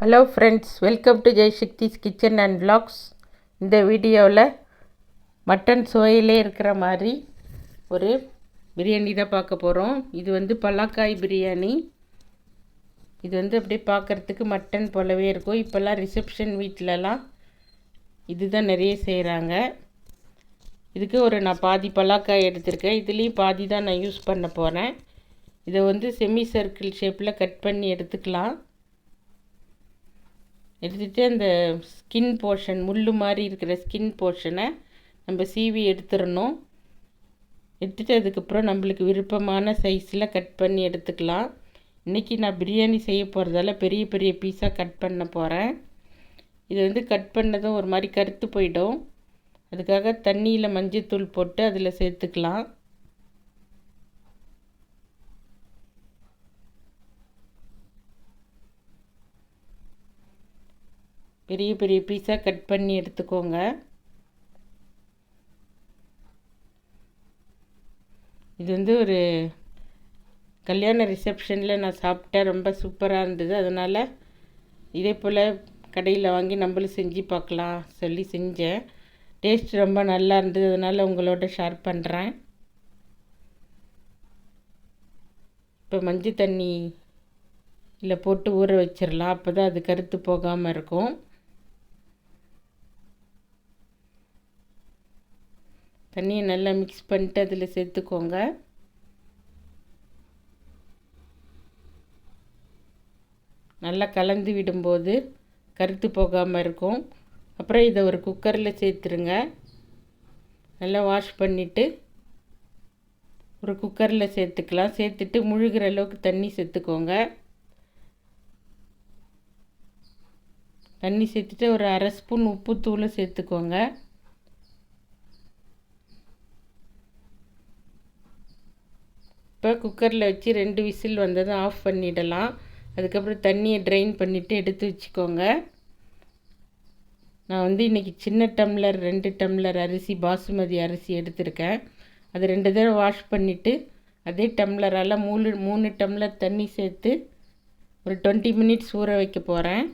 Hello friends welcome to Jaishakti's kitchen and vlogs. இந்த வீடியோவில் mutton சுவையிலே இருக்கிற மாதிரி ஒரு பிரியாணி தான் பார்க்க போகிறோம் இது வந்து பல்லாக்காய் பிரியாணி. இது வந்து அப்படியே பார்க்குறதுக்கு மட்டன் போலவே இருக்கும். இப்போல்லாம் ரிசப்ஷன் வீட்டிலலாம் இதுதான் நிறைய செய்கிறாங்க இதுக்கு ஒரு நான் பாதி பல்லாக்காய் எடுத்திருக்கேன். இதுலேயும் பாதி தான் நான் யூஸ் பண்ண போகிறேன் இதை வந்து செமி சர்க்கிள் ஷேப்பில் கட் பண்ணி எடுத்துக்கலாம். எடுத்துகிட்டு அந்த ஸ்கின் போர்ஷன் முள் மாதிரி இருக்கிற ஸ்கின் போர்ஷனை நம்ம சீவி எடுத்துடணும். எடுத்துகிட்டு அதுக்கப்புறம் நம்மளுக்கு விருப்பமான சைஸில் கட் பண்ணி எடுத்துக்கலாம். இன்றைக்கி நான் பிரியாணி செய்ய போகிறதால பெரிய பெரிய பீஸாக கட் பண்ண போகிறேன் இது வந்து கட் பண்ணதும் ஒரு மாதிரி கருத்து போயிடும். அதுக்காக தண்ணியில் மஞ்சத்தூள் போட்டு அதில் சேர்த்துக்கலாம். பெரிய பெரிய பீஸாக கட் பண்ணி எடுத்துக்கோங்க. இது வந்து ஒரு கல்யாண ரிசப்ஷனில் நான் சாப்பிட்டேன். ரொம்ப சூப்பராக இருந்தது. அதனால் இதே போல் கடையில் வாங்கி நம்மளும் செஞ்சு பார்க்கலாம் சொல்லி செஞ்சேன். டேஸ்ட் ரொம்ப நல்லா இருந்தது. அதனால் உங்களோட ஷேர் பண்ணுறேன் இப்போ மஞ்சள் தண்ணி இல்லை போட்டு ஊற வச்சிடலாம் அப்போ தான் அது கருத்து போகாமல் இருக்கும். தண்ணியை நல்லா மிக்ஸ் பண்ணிட்டு அதில் சேர்த்துக்கோங்க. நல்லா கலந்து விடும்போது கருத்து போகாமல் இருக்கும். அப்புறம் இதை ஒரு குக்கரில் சேர்த்துருங்க. நல்லா வாஷ் பண்ணிவிட்டு ஒரு குக்கரில் சேர்த்துக்கலாம். சேர்த்துட்டு முழுகிற அளவுக்கு தண்ணி சேர்த்துக்கோங்க. தண்ணி சேர்த்துட்டு ஒரு அரை ஸ்பூன் உப்புத்தூளும் சேர்த்துக்கோங்க. இப்போ குக்கரில் வச்சு ரெண்டு விசில் வந்ததும் ஆஃப் பண்ணிடலாம். அதுக்கப்புறம் தண்ணியை ட்ரைன் பண்ணிவிட்டு எடுத்து வச்சுக்கோங்க. நான் வந்து இன்றைக்கி சின்ன டம்ளர் ரெண்டு டம்ளர் அரிசி பாசுமதி அரிசி எடுத்திருக்கேன். அது ரெண்டு தடவை வாஷ் பண்ணிவிட்டு அதே டம்ளரால் மூணு மூணு டம்ளர் தண்ணி சேர்த்து ஒரு டுவெண்ட்டி மினிட்ஸ் ஊற வைக்க போகிறேன்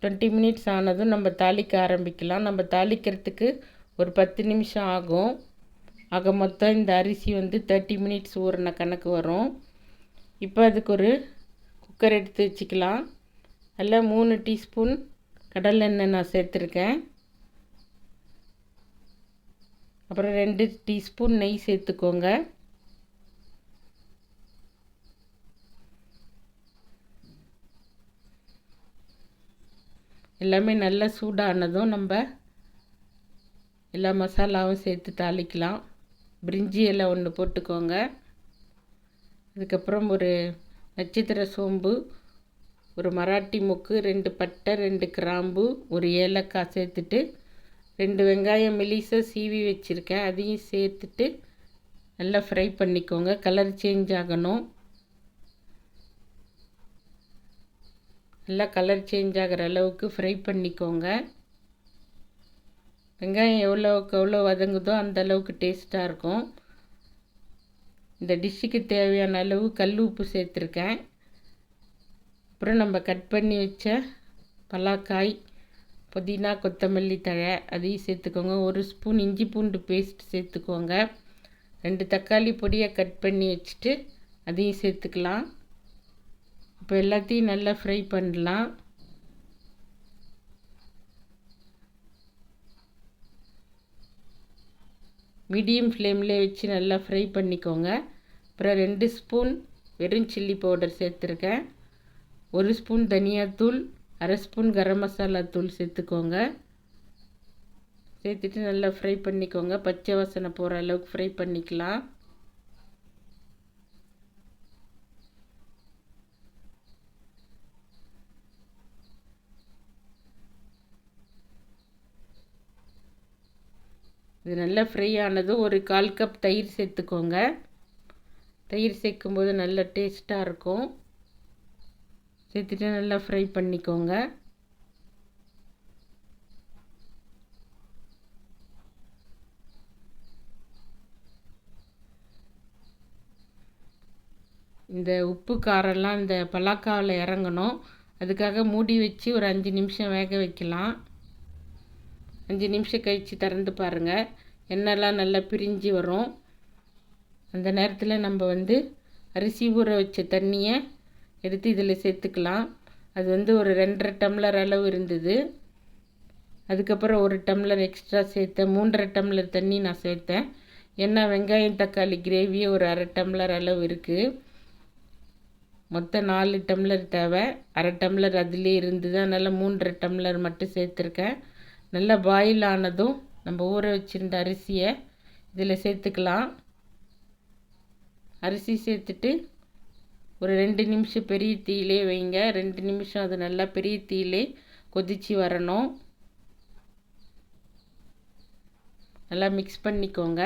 டுவெண்ட்டி மினிட்ஸ் ஆனதும் நம்ம தாளிக்க ஆரம்பிக்கலாம். நம்ம தாளிக்கிறதுக்கு ஒரு பத்து நிமிஷம் ஆகும். ஆக மொத்தம் இந்த அரிசி வந்து தேர்ட்டி மினிட்ஸ் ஊறின கணக்கு வரும். இப்போ அதுக்கு ஒரு குக்கர் எடுத்து வச்சுக்கலாம். அதில் மூணு டீஸ்பூன் கடலெண்ணெய் நான் சேர்த்துருக்கேன். அப்புறம் ரெண்டு டீஸ்பூன் நெய் சேர்த்துக்கோங்க. எல்லாமே நல்லா சூடானதும் நம்ம எல்லா மசாலாவும் சேர்த்து தாளிக்கலாம். பிரிஞ்சி இலை ஒன்று போட்டுக்கோங்க. அதுக்கப்புறம் ஒரு நட்சத்திர சோம்பு ஒரு மராட்டி மொக்கு ரெண்டு பட்டை ரெண்டு கிராம்பு ஒரு ஏலக்காய் சேர்த்துட்டு ரெண்டு வெங்காயம் மெலிசாக சீவி வச்சுருக்கேன். அதையும் சேர்த்துட்டு நல்லா ஃப்ரை பண்ணிக்கோங்க. கலர் சேஞ்ச் ஆகணும். நல்லா கலர் சேஞ்ச் ஆகிற அளவுக்கு ஃப்ரை பண்ணிக்கோங்க. வெங்காயம் எவ்வளோக்கு எவ்வளோ வதங்குதோ அந்த அளவுக்கு டேஸ்ட்டாக இருக்கும். இந்த டிஷ்ஷுக்கு தேவையான அளவு கல் உப்பு சேர்த்துருக்கேன். அப்புறம் நம்ம கட் பண்ணி வச்ச பலாக்காய் புதினா கொத்தமல்லி தழை அதையும் சேர்த்துக்கோங்க. ஒரு ஸ்பூன் இஞ்சி பூண்டு பேஸ்ட் சேர்த்துக்கோங்க. ரெண்டு தக்காளி பொடியை கட் பண்ணி வச்சுட்டு அதையும் சேர்த்துக்கலாம். இப்போ எல்லாத்தையும் நல்லா ஃப்ரை பண்ணலாம். மீடியம் ஃப்ளேமில் வச்சு நல்லா ஃப்ரை பண்ணிக்கோங்க. அப்புறம் ரெண்டு ஸ்பூன் வெறும் சில்லி பவுடர் சேர்த்துருக்கேன். ஒரு ஸ்பூன் தனியாத்தூள் அரை ஸ்பூன் கரம் மசாலா தூள் சேர்த்துக்கோங்க. சேர்த்துட்டு நல்லா ஃப்ரை பண்ணிக்கோங்க. பச்சை வாசனை போகிற அளவுக்கு ஃப்ரை பண்ணிக்கலாம். இது நல்லா ஃப்ரை ஆனதும் ஒரு கால் கப் தயிர் சேர்த்துக்கோங்க. தயிர் சேர்க்கும்போது நல்ல டேஸ்ட்டாக இருக்கும். சேர்த்துட்டு நல்லா ஃப்ரை பண்ணிக்கோங்க. இந்த உப்பு காரம்லாம் இந்த பலாக்காவில் இறங்கணும். அதுக்காக மூடி வச்சு ஒரு அஞ்சு நிமிஷம் வேக வைக்கலாம். அஞ்சு நிமிஷம் கழித்து திறந்து பாருங்கள் எண்ணெய்லாம் நல்லா பிரிஞ்சு வரும். அந்த நேரத்தில் நம்ம வந்து அரிசி ஊற வச்ச தண்ணியை எடுத்து இதில் சேர்த்துக்கலாம். அது வந்து ஒரு ரெண்டரை டம்ளர் அளவு இருந்தது. அதுக்கப்புறம் ஒரு டம்ளர் எக்ஸ்ட்ரா சேர்த்தேன் மூன்றரை டம்ளர் தண்ணி நான் சேர்த்தேன். ஏன்னா வெங்காயம் தக்காளி கிரேவி ஒரு அரை டம்ளர் அளவு இருக்குது மொத்தம் நாலு டம்ளர் தேவை. அரை டம்ளர் அதிலே இருந்தது. அதனால் நல்லா மூன்றரை டம்ளர் மட்டும் சேர்த்துருக்கேன். நல்லா பாயில் ஆனதும் நம்ம ஊற வச்சுருந்த அரிசியை இதில் சேர்த்துக்கலாம். அரிசி சேர்த்துட்டு ஒரு ரெண்டு நிமிஷம் பெரிய தீயிலே வைங்க. ரெண்டு நிமிஷம் அது நல்லா பெரிய தீயிலே கொதித்து வரணும். நல்லா மிக்ஸ் பண்ணிக்கோங்க.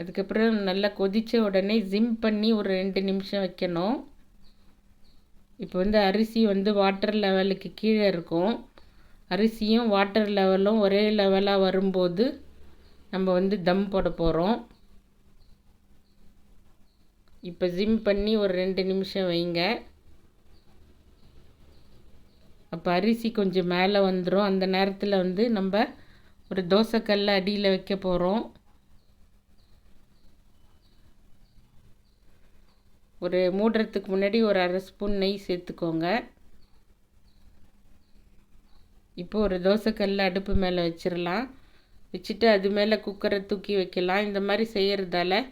அதுக்கப்புறம் நல்லா கொதித்த உடனே ஜிம் பண்ணி ஒரு ரெண்டு நிமிஷம் வைக்கணும். இப்போ வந்து அரிசி வந்து வாட்டர் லெவலுக்கு கீழே இருக்கும். அரிசியும் வாட்டர் லெவலும் ஒரே லெவலாக வரும்போது நம்ம வந்து தம் போட போகிறோம் இப்போ ஜிம் பண்ணி ஒரு ரெண்டு நிமிஷம் வைங்க. அப்போ அரிசி கொஞ்சம் மேலே வந்துடும் அந்த நேரத்தில் வந்து நம்ம ஒரு தோசைக்கல்ல அடியில் வைக்க போகிறோம் ஒரு மூடுறதுக்கு முன்னாடி ஒரு அரை ஸ்பூன் நெய் சேர்த்துக்கோங்க. இப்போ ஒரு தோசைக்கல்ல அடுப்பு மேலே வச்சிடலாம் வச்சுட்டு அது மேலே குக்கரை தூக்கி வைக்கலாம். இந்த மாதிரி செய்கிறதால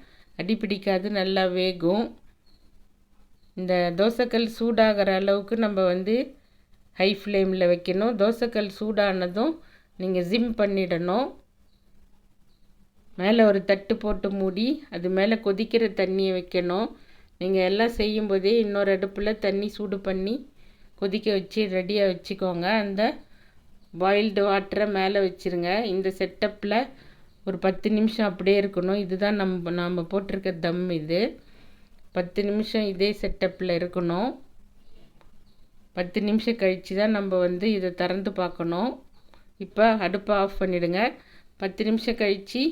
அடி பிடிக்காது நல்லா வேகும். இந்த தோசைக்கல் சூடாகிற அளவுக்கு நம்ம வந்து ஹை ஃப்ளேமில் வைக்கணும். தோசைக்கல் சூடானதும் நீங்கள் ஜிம் பண்ணிடணும். மேலே ஒரு தட்டு போட்டு மூடி அது மேலே கொதிக்கிற தண்ணியை வைக்கணும். நீங்கள் எல்லாம் செய்யும்போதே இன்னொரு அடுப்பில் தண்ணி சூடு பண்ணி கொதிக்க வச்சு ரெடியாக வச்சுக்கோங்க. அந்த பாயில்டு வாட்டரை மேலே வச்சுருங்க. இந்த செட்டப்பில் ஒரு பத்து நிமிஷம் அப்படியே இருக்கணும். இதுதான் நம்ம நாம் போட்டிருக்க தம் இது. பத்து நிமிஷம் இதே செட்டப்பில் இருக்கணும். பத்து நிமிஷம் கழித்து தான் நம்ம வந்து இதை திறந்து பார்க்கணும். இப்போ அடுப்பை ஆஃப் பண்ணிவிடுங்க பத்து நிமிஷம் கழித்து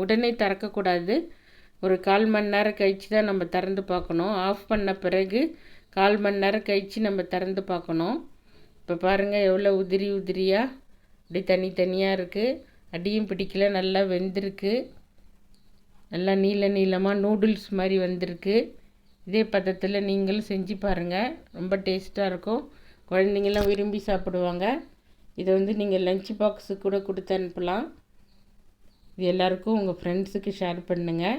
உடனே திறக்கக்கூடாது. ஒரு கால் மணி நேரம் கழித்து தான் நம்ம திறந்து பார்க்கணும். ஆஃப் பண்ண பிறகு கால் மணி நேரம் கழித்து நம்ம திறந்து பார்க்கணும். இப்போ பாருங்கள் எவ்வளோ உதிரி உதிரியாக அப்படி தனித்தனியாக இருக்குது அடியும் பிடிக்கல நல்லா வெந்திருக்கு. நல்லா நீள நீளமாக நூடுல்ஸ் மாதிரி வந்திருக்கு. இதே பதத்தில் நீங்களும் செஞ்சு பாருங்கள் ரொம்ப டேஸ்ட்டாக இருக்கும். குழந்தைங்களாம் விரும்பி சாப்பிடுவாங்க. இதை வந்து நீங்கள் லஞ்ச் பாக்ஸுக்கு கூட கொடுத்து அனுப்பலாம். இது எல்லாருக்கும் உங்கள் ஃப்ரெண்ட்ஸுக்கு ஷேர் பண்ணுங்கள்